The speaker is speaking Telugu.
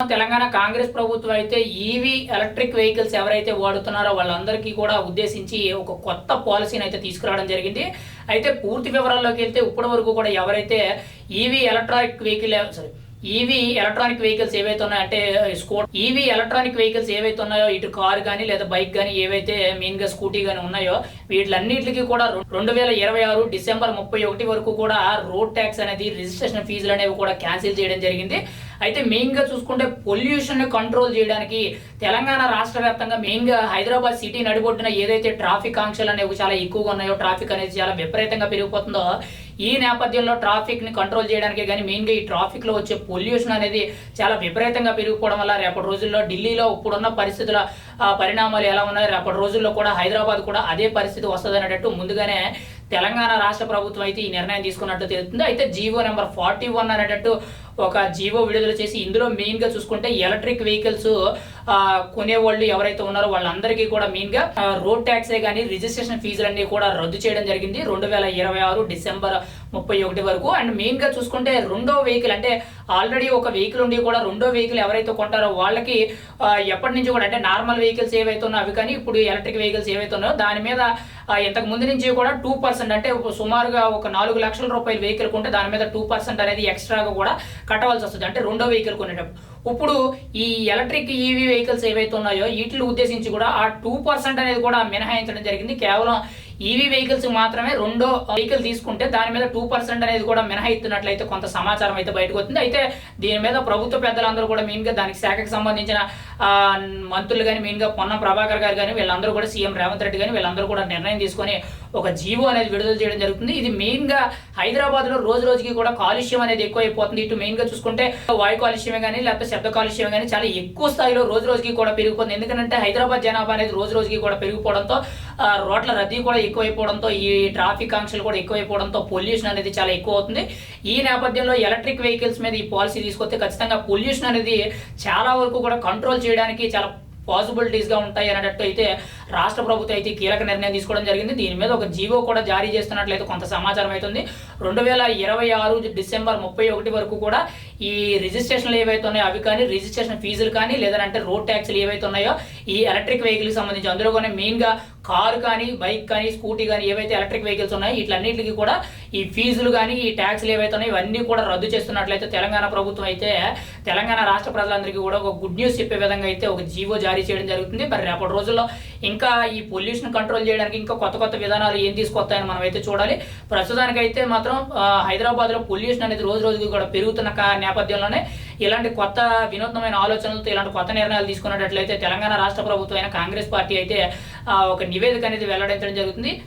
తెలంగాణ కాంగ్రెస్ ప్రభుత్వం అయితే ఈవీ ఎలక్ట్రిక్ వెహికల్స్ ఎవరైతే వాడుతున్నారో వాళ్ళందరికీ కూడా ఉద్దేశించి ఒక కొత్త పాలసీని అయితే తీసుకురావడం జరిగింది. అయితే పూర్తి వివరాల్లోకి వెళ్తే ఇప్పటి వరకు కూడా ఎవరైతే EV electronic vehicle sorry EV electronic vehicles ఏవైతే ఉన్నాయో అంటే స్కూ ఈవీ ఎలక్ట్రానిక్ వెహికల్స్ ఏవైతే ఉన్నాయో ఇటు కార్ కానీ లేదా బైక్ కానీ ఏవైతే మెయిన్గా స్కూటీ కానీ ఉన్నాయో వీటిలన్నిటికీ కూడా రెండు వేల ఇరవై ఆరు డిసెంబర్ ముప్పై ఒకటి వరకు కూడా రోడ్ ట్యాక్స్ అనేది రిజిస్ట్రేషన్ ఫీజులు అనేవి కూడా క్యాన్సిల్ చేయడం జరిగింది. అయితే మెయిన్గా చూసుకుంటే పొల్యూషన్ కంట్రోల్ చేయడానికి తెలంగాణ రాష్ట్ర వ్యాప్తంగా మెయిన్గా హైదరాబాద్ సిటీ నడిబొడ్డున ఏదైతే ట్రాఫిక్ ఆంక్షలు అనేవి చాలా ఎక్కువగా ఉన్నాయో ట్రాఫిక్ అనేది చాలా విపరీతంగా పెరిగిపోతుందో ఈ నేపథ్యంలో ట్రాఫిక్ని కంట్రోల్ చేయడానికి కానీ మెయిన్గా ఈ ట్రాఫిక్లో వచ్చే పొల్యూషన్ అనేది చాలా విపరీతంగా పెరిగిపోవడం వల్ల రేపటి రోజుల్లో ఢిల్లీలో ఇప్పుడున్న పరిస్థితుల పరిణామాలు ఎలా ఉన్నాయో రేపటి రోజుల్లో కూడా హైదరాబాద్ కూడా అదే పరిస్థితి వస్తుంది అనేటట్టు ముందుగానే తెలంగాణ రాష్ట్ర ప్రభుత్వం అయితే ఈ నిర్ణయం తీసుకున్నట్టు తెలుస్తుంది. అయితే జీవో నెంబర్ ఫార్టీ వన్ అనేటట్టు ఒక జీవో విడుదల చేసి ఇందులో మెయిన్గా చూసుకుంటే ఎలక్ట్రిక్ వెహికల్స్ కొనేవాళ్ళు ఎవరైతే ఉన్నారో వాళ్ళందరికీ కూడా మెయిన్గా రోడ్ ట్యాక్సే కానీ రిజిస్ట్రేషన్ ఫీజులన్నీ కూడా రద్దు చేయడం జరిగింది రెండు వేల ఇరవై ఆరు డిసెంబర్ ముప్పై ఒకటి వరకు. అండ్ మెయిన్గా చూసుకుంటే రెండో వెహికల్ అంటే ఆల్రెడీ ఒక వెహికల్ ఉండి కూడా రెండో వెహికల్ ఎవరైతే కొంటారో వాళ్ళకి ఎప్పటి నుంచి కూడా అంటే నార్మల్ వెహికల్స్ ఏవైతే ఉన్నాయో అవి కానీ ఇప్పుడు ఎలక్ట్రిక్ వెహికల్స్ ఏవైతే ఉన్నాయో దాని మీద ఇంతకు ముందు నుంచి కూడా టూ పర్సెంట్ అంటే సుమారుగా ఒక నాలుగు లక్షల రూపాయల వెహికల్ కొంటే దాని మీద టూ పర్సెంట్ అనేది ఎక్స్ట్రాగా కూడా కట్టవలసి వస్తుంది. అంటే రెండో వెహికల్ కొనేటప్పుడు. ఇప్పుడు ఈ ఎలక్ట్రిక్ ఈవీ వెహికల్స్ ఏవైతే ఉన్నాయో వీటిని ఉద్దేశించి కూడా ఆ టూ పర్సెంట్ అనేది కూడా మినహాయించడం జరిగింది. కేవలం ఈవీ వెహికల్స్ మాత్రమే రెండో వెహికల్ తీసుకుంటే దాని మీద టూ పర్సెంట్ అనేది కూడా మినహాయిస్తున్నట్లయితే కొంత సమాచారం అయితే బయటకు వస్తుంది. అయితే దీని మీద ప్రభుత్వ పెద్దలందరూ కూడా మెయిన్గా దానికి శాఖకు సంబంధించిన మంత్రులు కానీ మెయిన్గా పొన్నం ప్రభాకర్ గారు కానీ వీళ్ళందరూ కూడా సీఎం రేవంత్ రెడ్డి కానీ వీళ్ళందరూ కూడా నిర్ణయం తీసుకొని ఒక జీవో అనేది విడుదల చేయడం జరుగుతుంది. ఇది మెయిన్గా హైదరాబాద్లో రోజు రోజుకి కూడా కాలుష్యం అనేది ఎక్కువైపోతుంది. ఇటు మెయిన్గా చూసుకుంటే వాయు కాలుష్యమే కానీ లేకపోతే శబ్ద కాలుష్యమే కానీ చాలా ఎక్కువ స్థాయిలో రోజు రోజుకి కూడా పెరిగిపోతుంది. ఎందుకంటే హైదరాబాద్ జనాభా అనేది రోజు రోజుకి కూడా పెరిగిపోవడంతో రోడ్ల రద్దీ కూడా ఎక్కువైపోవడంతో ఈ ట్రాఫిక్ ఆంక్షలు కూడా ఎక్కువైపోవడంతో పొల్యూషన్ అనేది చాలా ఎక్కువ అవుతుంది ఈ నేపథ్యంలో ఎలక్ట్రిక్ వెహికల్స్ మీద ఈ పాలసీ తీసుకొస్తే ఖచ్చితంగా పొల్యూషన్ అనేది చాలా వరకు కూడా కంట్రోల్ చేయడానికి చాలా పాసిబిలిటీస్గా ఉంటాయి అనేటట్టు అయితే రాష్ట్ర ప్రభుత్వం అయితే కీలక నిర్ణయం తీసుకోవడం జరిగింది. దీని మీద ఒక జీవో కూడా జారీ చేస్తున్నట్లయితే కొంత సమాచారం అవుతుంది. రెండు వేల ఇరవై ఆరు డిసెంబర్ ముప్పై ఒకటి వరకు కూడా ఈ రిజిస్ట్రేషన్లు ఏవైతే ఉన్నాయో అవి కానీ రిజిస్ట్రేషన్ ఫీజులు కానీ లేదంటే రోడ్ ట్యాక్స్లు ఏవైతే ఉన్నాయో ఈ ఎలక్ట్రిక్ వెహికల్కి సంబంధించి అందులో కూడా మెయిన్గా కారు కానీ బైక్ కానీ స్కూటీ కానీ ఏవైతే ఎలక్ట్రిక్ వెహికల్స్ ఉన్నాయో వీటిలన్నింటికి కూడా ఈ ఫీజులు కానీ ఈ ట్యాక్స్లు ఏవైతే ఉన్నాయో ఇవన్నీ కూడా రద్దు చేస్తున్నట్లయితే తెలంగాణ ప్రభుత్వం అయితే తెలంగాణ రాష్ట్ర ప్రజలందరికీ కూడా ఒక గుడ్ న్యూస్ చెప్పే విధంగా అయితే ఒక జీవో జారీ చేయడం జరుగుతుంది. మరి రేపటి రోజుల్లో ఇంకా ఇంకా ఈ పొల్యూషన్ కంట్రోల్ చేయడానికి ఇంకా కొత్త కొత్త విధానాలు ఏం తీసుకొస్తాయని మనం అయితే చూడాలి. ప్రస్తుతానికైతే మాత్రం హైదరాబాద్లో హైదరాబాద్లో పొల్యూషన్ అనేది రోజు రోజుకి కూడా పెరుగుతున్న నేపథ్యంలోనే ఇలాంటి కొత్త వినూత్నమైన ఆలోచనలతో ఇలాంటి కొత్త నిర్ణయాలు తీసుకున్నట్లయితే తెలంగాణ రాష్ట్ర ప్రభుత్వం అయిన కాంగ్రెస్ పార్టీ అయితే ఒక నివేదిక అనేది వెల్లడించడం జరుగుతుంది.